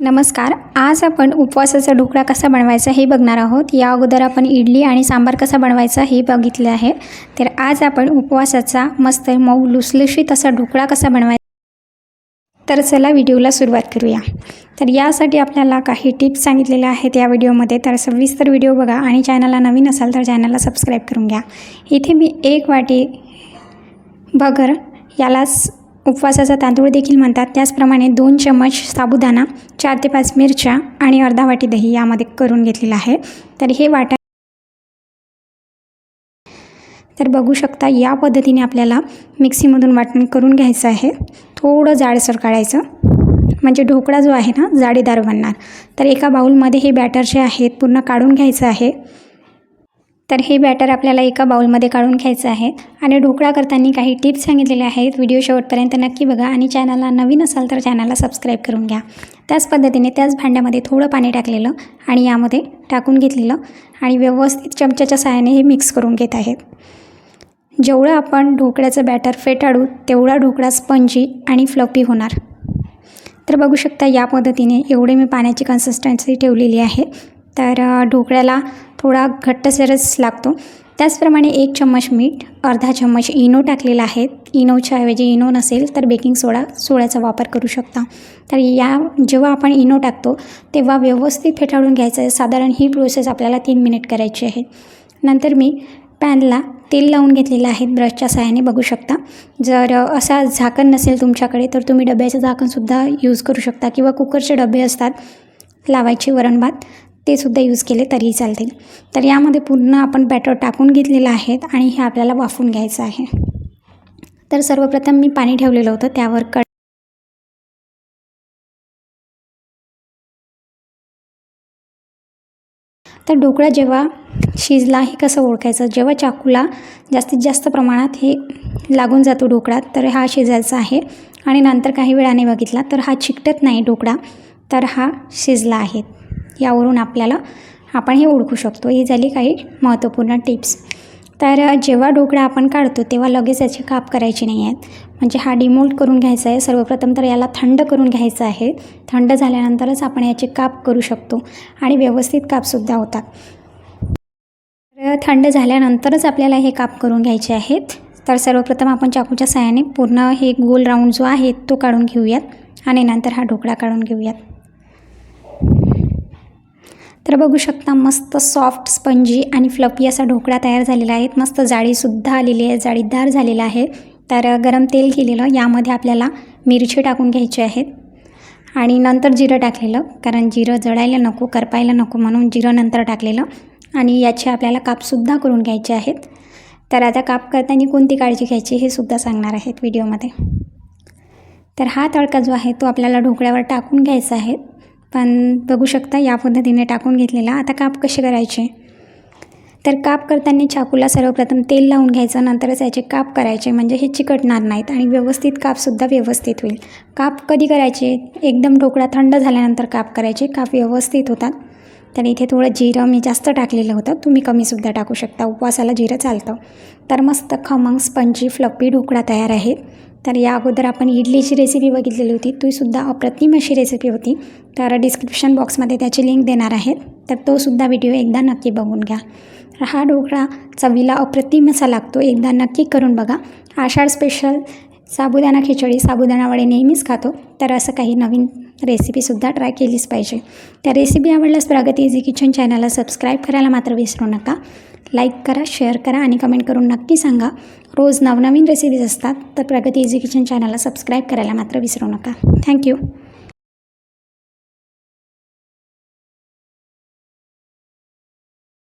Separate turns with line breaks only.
नमस्कार. आज आपण उपवासाचा ढोकळा कसा बनवायचा हे बघणार आहोत. या अगोदर आपण इडली आणि सांबार कसा बनवायचा हे बघितले आहे. तर आज आपण उपवासाचा मस्त मऊ लुसलुशीत असा ढोकळा कसा बनवायचा तर चला व्हिडिओला सुरुवात करूया. तर यासाठी आपल्याला काही टिप्स सांगितलेल्या आहेत या व्हिडिओमध्ये. तर सविस्तर व्हिडिओ बघा आणि चॅनलला नवीन असाल तर चॅनलला सबस्क्राईब करून घ्या. इथे मी एक वाटी भगर यालाच उपवासाचा तांदूळ देखील म्हणतात. त्याचप्रमाणे दोन चम्मच साबुदाणा चार ते पाच मिरच्या आणि अर्धा वाटी दही यामध्ये करून घेतलेलं आहे. तर हे वाटा तर बघू शकता या पद्धतीने आपल्याला मिक्सीमधून वाटण करून घ्यायचं आहे. थोडं जाडसर काढायचं. म्हणजे ढोकळा जो आहे ना जाडीदार बनणार. तर एका बाऊलमध्ये हे बॅटर जे आहेत पूर्ण काढून घ्यायचं आहे. तर हे बॅटर आपल्याला एका बाउलमध्ये काढून घ्यायचं आहे. आणि ढोकळा करताना काही टिप्स सांगितलेले आहेत. व्हिडिओ शेवटपर्यंत नक्की बघा आणि चॅनलला नवीन असाल तर चॅनलला सबस्क्राईब करून घ्या. त्याच पद्धतीने त्याच भांड्यामध्ये थोडं पाणी टाकलेलं आणि यामध्ये टाकून घेतलेलं आणि व्यवस्थित चमच्याच्या सहाय्याने हे मिक्स करून घेत आहेत. जेवढं आपण ढोकळ्याचं बॅटर फेटाळू तेवढा ढोकळा स्पंजी आणि फ्लपी होणार. तर बघू शकता या पद्धतीने एवढे मी पाण्याची कन्सिस्टन्सी ठेवलेली आहे. तर ढोकळ्याला थोडा घट्टसरच लागतो. त्याचप्रमाणे एक चम्मच मीठ अर्धा चम्मच इनो टाकलेला आहे. इनोच्या ऐवजी इनो नसेल तर बेकिंग सोडा सोड्याचा वापर करू शकता. तर या जेव्हा आपण इनो टाकतो तेव्हा व्यवस्थित फेटाळून घ्यायचं आहे. साधारण ही प्रोसेस आपल्याला तीन मिनिट करायची आहे. नंतर मी पॅनला तेल लावून घेतलेलं आहे. ब्रशच्या सहाय्याने बघू शकता. जर असा झाकण नसेल तुमच्याकडे तर तुम्ही डब्याचं झाकणसुद्धा यूज करू शकता किंवा कुकरचे डबे असतात लावायचे वरण-भात ते सुद्धा यूज केले तरीही चालतील. तर यामध्ये पूर्ण आपण बॅटर टाकून घेतलेलं आहे आणि हे आपल्याला वाफवून घ्यायचं आहे. तर सर्वप्रथम मी पाणी ठेवलेलं होतं त्यावर कड तर ढोकळा जेव्हा शिजला हे कसं ओळखायचं? जेव्हा चाकूला जास्तीत जास्त प्रमाणात हे लागून जातो ढोकळा तर हा शिजायचा आहे. आणि नंतर काही वेळाने बघितला तर हा चिकटत नाही ढोकळा तर हा शिजला आहे. यावरून आपल्याला आपण हे ओळखू शकतो. ही झाली काही महत्त्वपूर्ण टिप्स. तर जेव्हा ढोकळा आपण काढतो तेव्हा लगेच याची काप करायची नाही आहेत. म्हणजे हा डिमोल्ट करून घ्यायचा आहे. सर्वप्रथम तर याला थंड करून घ्यायचं आहे. थंड झाल्यानंतरच आपण याचे काप करू शकतो आणि व्यवस्थित कापसुद्धा होतात. तर थंड झाल्यानंतरच आपल्याला हे काप करून घ्यायचे आहेत. तर सर्वप्रथम आपण चाकूच्या साहाय्याने पूर्ण हे गोल राऊंड जो आहे तो काढून घेऊयात आणि नंतर हा ढोकळा काढून घेऊयात. तर बघू शकता मस्त सॉफ्ट स्पंजी आणि फ्लपी असा ढोकळा तयार झालेला आहे. मस्त जाळीसुद्धा आलेली आहे जाळीदार झालेला आहे. तर गरम तेल केलेलं यामध्ये आपल्याला मिरची टाकून घ्यायची आहेत. आणि नंतर जिरं टाकलेलं कारण जिरं जळायला नको करपायला नको म्हणून जिरं नंतर टाकलेलं. आणि याचे आपल्याला कापसुद्धा करून घ्यायचे आहेत. तर आता काप करताना कोणती काळजी घ्यायची हे सुद्धा सांगणार आहेत व्हिडिओमध्ये. तर हा तडका जो आहे तो आपल्याला ढोकळ्यावर टाकून घ्यायचा आहे. पण बघू शकता या पद्धतीने टाकून घेतलेला. आता काप कसे करायचे? तर काप करताना चाकूला सर्वप्रथम तेल लावून घ्यायचं. नंतरच याचे काप करायचे. म्हणजे हे चिकटणार नाहीत आणि व्यवस्थित कापसुद्धा व्यवस्थित होईल. काप कधी करायचे? एकदम ढोकळा थंड झाल्यानंतर काप करायचे. काप व्यवस्थित होतात. तर इथे थोडं जिरं मी जास्त टाकलेलं होतं. तुम्ही कमीसुद्धा टाकू शकता. उपवासाला जिरं चालतं. तर मस्त खमंग स्पंजी फ्लपी ढोकळा तयार आहे. तर या अगोदर आपण इडलीची रेसिपी बघितलेली होती. तीसुद्धा अप्रतिम अशी रेसिपी होती. तर डिस्क्रिप्शन बॉक्समध्ये त्याची लिंक देणार आहेत. तर तोसुद्धा व्हिडिओ एकदा नक्की बघून घ्या. हा ढोकळा चवीला अप्रतिम असा लागतो. एकदा नक्की करून बघा. आषाढ स्पेशल साबुदाणा खिचडी साबुदाणा वडे नेहमीच खातो. तर असं काही नवीन रेसिपीसुद्धा ट्राय केलीच पाहिजे. त्या रेसिपी आवडल्यास प्रगती इझी किचन चॅनलला सबस्क्राईब करायला मात्र विसरू नका. लाईक करा शेअर करा आणि कमेंट करून नक्की सांगा. रोज नवनवीन रेसिपीज असतात तर प्रगती इझी किचन चॅनलला सबस्क्राईब करायला मात्र विसरू नका. थँक्यू